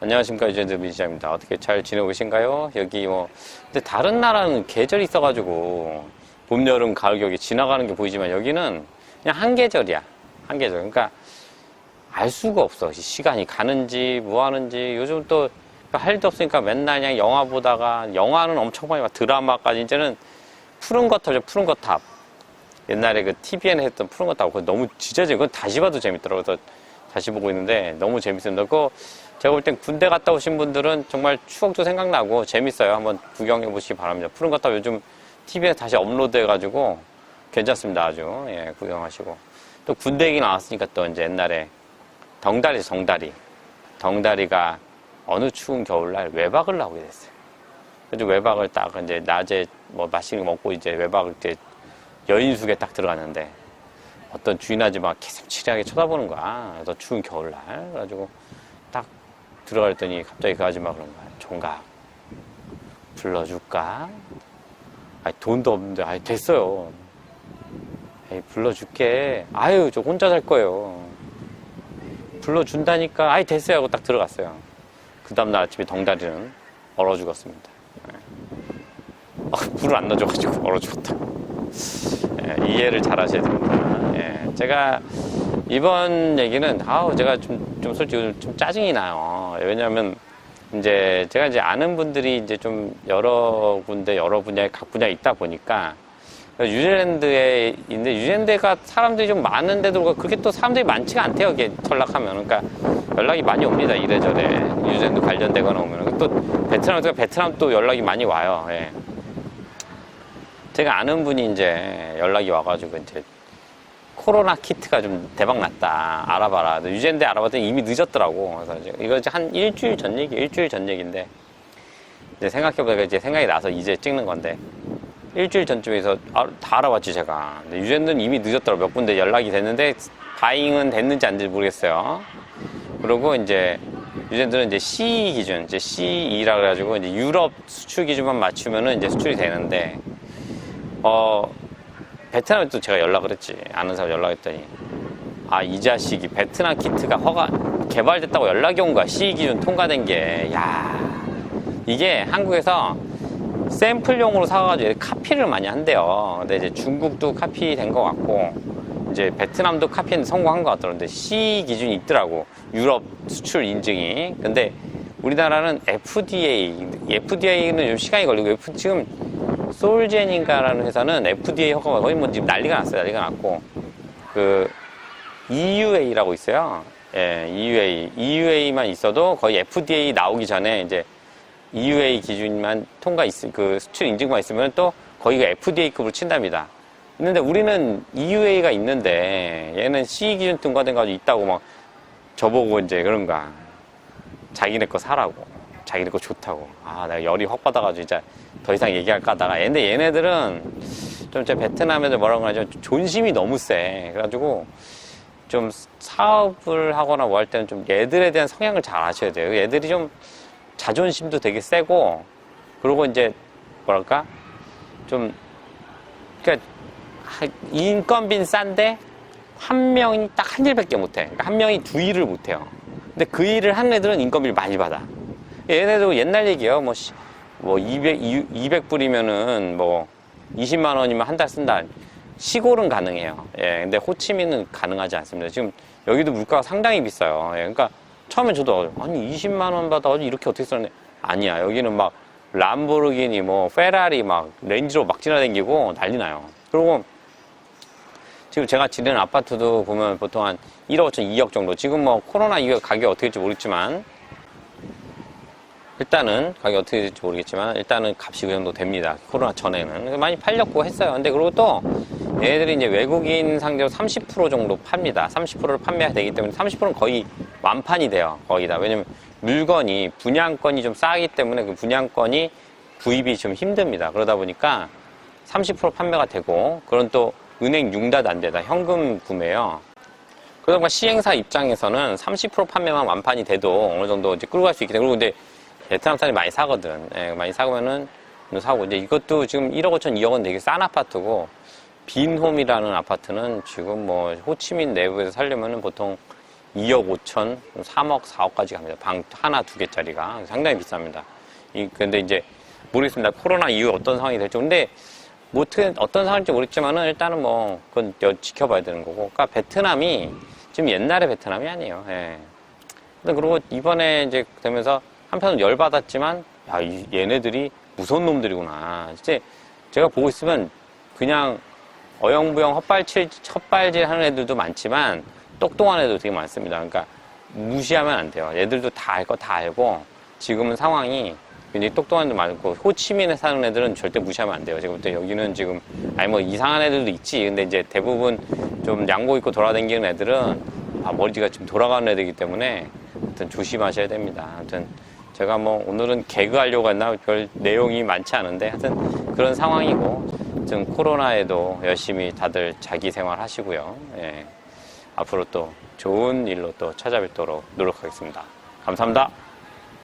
안녕하십니까 유젠드 민시장입니다. 어떻게 잘 지내고 계신가요? 여기 뭐 근데 다른 나라는 계절이 있어가지고 봄, 여름, 가을, 겨울이 지나가는 게 보이지만 여기는 그냥 한 계절이야. 한 계절. 그러니까 알 수가 없어. 시간이 가는지 뭐 하는지 요즘 또 할 일도 없으니까 맨날 그냥 영화 보다가 영화는 엄청 많이 봐. 드라마까지 이제는 푸른 거탑이죠. 푸른 거탑. 옛날에 그 TVN 했던 푸른 거탑. 그거 너무 재밌 그건 다시 봐도 재밌더라고요. 그래서 다시 보고 있는데 너무 재밌습니다. 그거 제가 볼 땐 군대 갔다 오신 분들은 정말 추억도 생각나고 재밌어요. 한번 구경해 보시기 바랍니다. 푸른 거탑 요즘 TV에 다시 업로드 해가지고 괜찮습니다. 아주. 예, 구경하시고. 또 군대 얘기 나왔으니까 또 이제 옛날에 덩다리, 정다리. 덩다리가 어느 추운 겨울날 외박을 나오게 됐어요. 그래서 외박을 딱 이제 낮에 뭐 맛있는 거 먹고 이제 외박을 때 여인숙에 딱 들어갔는데 어떤 주인 아줌마가 개슴치레하게 쳐다보는 거야. 그래서 추운 겨울날. 그래가지고 딱 들어갔더니 갑자기 그 아줌마 그런 거야. 종각 불러줄까? 아니 돈도 없는데 아니 됐어요. 에이 불러줄게. 아유 저 혼자 살 거예요. 불러준다니까. 아이 됐어요 하고 딱 들어갔어요. 그 다음날 아침에 덩다리는 얼어 죽었습니다. 예. 아, 불을 안 넣어줘가지고 얼어 죽었다. 예, 이해를 잘 하셔야 됩니다. 예, 제가 이번 얘기는, 아우, 제가 좀, 좀 솔직히 좀 짜증이 나요. 왜냐면, 이제 제가 이제 아는 분들이 이제 좀 여러 군데, 여러 분야에 각 분야에 있다 보니까, 뉴질랜드에 있는데, 뉴질랜드가 사람들이 좀 많은데도 그렇게 또 사람들이 많지가 않대요. 이게 전락하면. 그러니까 연락이 많이 옵니다. 이래저래. 뉴질랜드 관련되거나 오면. 또 베트남, 제가 베트남 또 연락이 많이 와요. 예. 제가 아는 분이 이제 연락이 와가지고 이제 코로나 키트가 좀 대박 났다. 알아봐라. 유젠데 알아봤더니 이미 늦었더라고. 그래서 이거 이제 한 일주일 전 얘기, 일주일 전 얘기인데 이제 생각해보니까 이제 생각이 나서 이제 찍는 건데 일주일 전쯤에서 아- 다 알아봤지 제가. 유젠드는 이미 늦었더라고. 몇 군데 연락이 됐는데 바잉은 됐는지 안 됐는지 모르겠어요. 그리고 이제 유젠드는 이제 C 기준, 이제 C2라 그래가지고 이제 유럽 수출 기준만 맞추면은 이제 수출이 되는데 어, 베트남에 또 제가 연락을 했지. 아는 사람 연락했더니, 아, 이 자식이 베트남 키트가 허가, 개발됐다고 연락이 온 거야. C 기준 통과된 게. 야 이게 한국에서 샘플용으로 사가지고 카피를 많이 한대요. 근데 이제 중국도 카피된 것 같고, 이제 베트남도 카피했는데 성공한 것 같더라고요. 근데 C 기준이 있더라고. 유럽 수출 인증이. 근데 우리나라는 FDA, FDA는 좀 시간이 걸리고, F- 지금 솔젠인가라는 회사는 FDA 허가가 거의 뭐 지금 난리가 났어요. 난리가 났고 그 EUA라고 있어요. 예, EUA. EUA만 있어도 거의 FDA 나오기 전에 이제 EUA 기준만 통과 있, 그 수출 인증만 있으면 또 거기가 FDA급으로 친답니다. 있는데 우리는 EUA가 있는데 얘는 C 기준 통과된 가지고 있다고 막 저보고 이제 그런가. 자기네 거 사라고. 자기네 거 좋다고. 아, 내가 열이 확 받아가지고 진짜 더 이상 얘기할까 하다가. 근데 얘네들은 좀 제 베트남 애들 뭐라고 하죠? 존심이 너무 세. 그래가지고 좀 사업을 하거나 뭐 할 때는 좀 얘들에 대한 성향을 잘 아셔야 돼요. 얘들이 좀 자존심도 되게 세고 그리고 이제 뭐랄까? 좀 그러니까 하- 인건비는 싼데 한 명이 딱 한 일밖에 못해. 그러니까 한 명이 두 일을 못해요. 근데 그 일을 하는 애들은 인건비를 많이 받아. 얘네도 옛날 얘기예요. 뭐, 시- 뭐 200, 200불이면은 뭐 20만 원이면 한 달 쓴다. 시골은 가능해요. 예, 근데 호치민은 가능하지 않습니다. 지금 여기도 물가가 상당히 비싸요. 예, 그러니까 처음에 저도 아니 20만 원 받아가지고 이렇게 어떻게 쓰는 아니야. 여기는 막 람보르기니 뭐 페라리 막 렌지로 막 지나다니고 난리 나요. 그리고 지금 제가 지내는 아파트도 보면 보통 한 1억 5천, 2억 정도. 지금 뭐 코로나 이후에 가격이 어떻게 될지 모르겠지만 일단은 가격이 어떻게 될지 모르겠지만 일단은 값이 그 정도 됩니다. 코로나 전에는 많이 팔렸고 했어요. 근데 그리고 또 얘네들이 이제 외국인 상대로 30% 정도 팝니다. 30%를 판매가 되기 때문에 30%는 거의 완판이 돼요. 거의 다. 왜냐면 물건이 분양권이 좀 싸기 때문에 그 분양권이 구입이 좀 힘듭니다. 그러다 보니까 30% 판매가 되고 그런 또 은행 융자도 안 되다. 현금 구매요. 그러다 보니까 시행사 입장에서는 30% 판매만 완판이 돼도 어느 정도 이제 끌고 갈 수 있기 때문에 그리고 근데 베트남 사람이 많이 사거든. 예, 많이 사면은 사고 이제 이것도 지금 1억 5천, 2억은 되게 싼 아파트고 빈홈이라는 아파트는 지금 뭐 호치민 내부에서 살려면은 보통 2억 5천, 3억, 4억까지 갑니다. 방 하나, 두 개짜리가 상당히 비쌉니다. 이 근데 이제 모르겠습니다. 코로나 이후에 어떤 상황이 될지. 근데 뭐 어떻게 어떤 상황일지 모르겠지만은 일단은 뭐 그건 여- 지켜봐야 되는 거고. 그러니까 베트남이 지금 옛날의 베트남이 아니에요. 예. 근데 그리고 이번에 이제 되면서 한편으로 열받았지만 야, 이- 얘네들이 무서운 놈들이구나. 이제 제가 보고 있으면 그냥 어영부영 헛발질, 헛발질 하는 애들도 많지만 똑똑한 애도 되게 많습니다. 그러니까 무시하면 안 돼요. 얘들도 다 알 거 다 알고 지금은 상황이 굉장히 똑똑한 애들 많고 호치민에 사는 애들은 절대 무시하면 안 돼요. 지금 또 여기는 지금 아니 뭐 이상한 애들도 있지. 근데 이제 대부분 좀 양복 입고 돌아다니는 애들은 아, 머리가 지금 돌아가는 애들이기 때문에 하여튼 조심하셔야 됩니다. 하여튼 제가 뭐 오늘은 개그 하려고 했나 별 내용이 많지 않은데 하여튼 그런 상황이고 좀 코로나에도 열심히 다들 자기 생활 하시고요. 예. 앞으로 또 좋은 일로 또 찾아뵙도록 노력하겠습니다. 감사합니다.